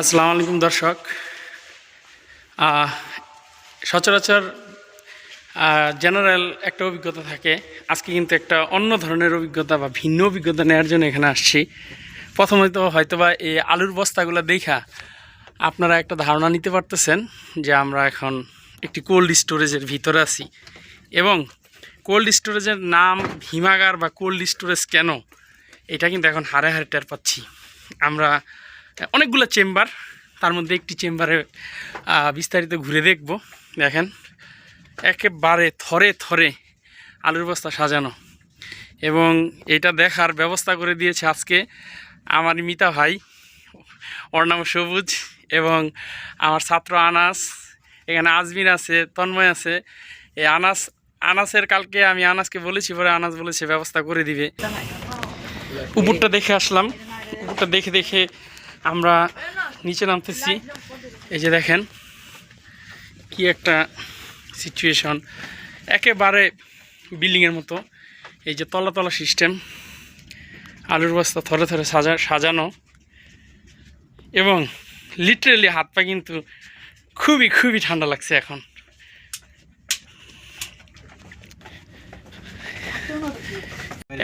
আসসালামু আলাইকুম দর্শক। সচরাচর জেনারেল একটা অভিজ্ঞতা থাকে। আজকে কিন্তু একটা অন্য ধরনের অভিজ্ঞতা বা ভিন্ন অভিজ্ঞতা নেওয়ার জন্য এখানে আসছি। প্রথমত হয়তোবা এই আলুর বস্তাগুলো দেখা আপনারা একটা ধারণা নিতে পারতেছেন যে আমরা এখন একটি কোল্ড স্টোরেজের ভিতরে আছি। এবং কোল্ড স্টোরেজের নাম হিমাগার বা কোল্ড স্টোরেজ কেন? এটা কিন্তু এখন হারে হারে টের পাচ্ছি। আমরা অনেকগুলো চেম্বার, তার মধ্যে একটি চেম্বারে বিস্তারিত ঘুরে দেখব। দেখেন, একেবারে থরে থরে আলুর বস্তা সাজানো। এবং এটা দেখার ব্যবস্থা করে দিয়েছে আজকে আমার মিতা ভাই। ওর নাম সবুজ এবং আমার ছাত্র আনাস। এখানে আজমির আছে, তন্ময় আছে। এই আনাস, আনাসের কালকে আমি আনাসকে বলেছি, পরে আনাস বলেছে ব্যবস্থা করে দিবে। উপরটা দেখে আসলাম। উপরটা দেখে দেখে আমরা নিচে নামতেছি। এই যে দেখেন কি একটা সিচুয়েশন একেবারে বিল্ডিংয়ের মতো। এই যে তলা তলা সিস্টেম আলুর বস্তা থরে থরে সাজা, সাজানো। এবং লিটারেলি হাত পা কিন্তু খুবই খুবই ঠান্ডা লাগছে এখন।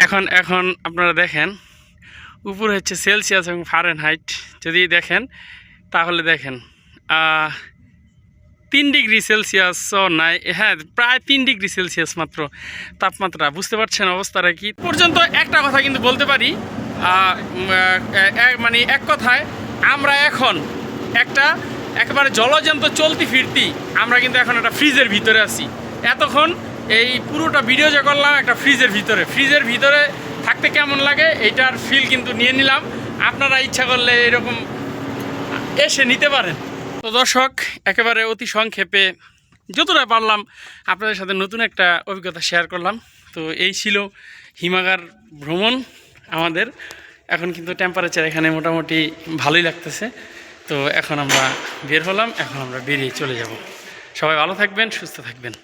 এখন এখন আপনারা দেখেন উপরে হচ্ছে সেলসিয়াস এবং ফারেনহাইট। যদি দেখেন, তাহলে দেখেন তিন ডিগ্রি সেলসিয়াসও নাই হ্যাঁ প্রায় তিন ডিগ্রি সেলসিয়াস মাত্র তাপমাত্রা। বুঝতে পারছেন অবস্থাটা কি? পর্যন্ত একটা কথা কিন্তু বলতে পারি মানে এক কথায়, আমরা এখন একটা একেবারে জলজন্ত চলতি ফিরতি, আমরা কিন্তু এখন একটা ফ্রিজের ভিতরে আছি। এতক্ষণ এই পুরোটা ভিডিও যে করলাম একটা ফ্রিজের ভিতরে। ফ্রিজের ভিতরে থাকতে কেমন লাগে এইটার ফিল কিন্তু নিয়ে নিলাম। আপনারা ইচ্ছা করলে এরকম এসে নিতে পারেন। তো দর্শক, একেবারে অতি সংক্ষেপে যতটা পারলাম আপনাদের সাথে নতুন একটা অভিজ্ঞতা শেয়ার করলাম। তো এই ছিল হিমাগার ভ্রমণ আমাদের। এখন কিন্তু টেম্পারেচার এখানে মোটামুটি ভালোই লাগতেছে। তো এখন আমরা বের হলাম, এখন আমরা বেরিয়ে চলে যাব। সবাই ভালো থাকবেন, সুস্থ থাকবেন।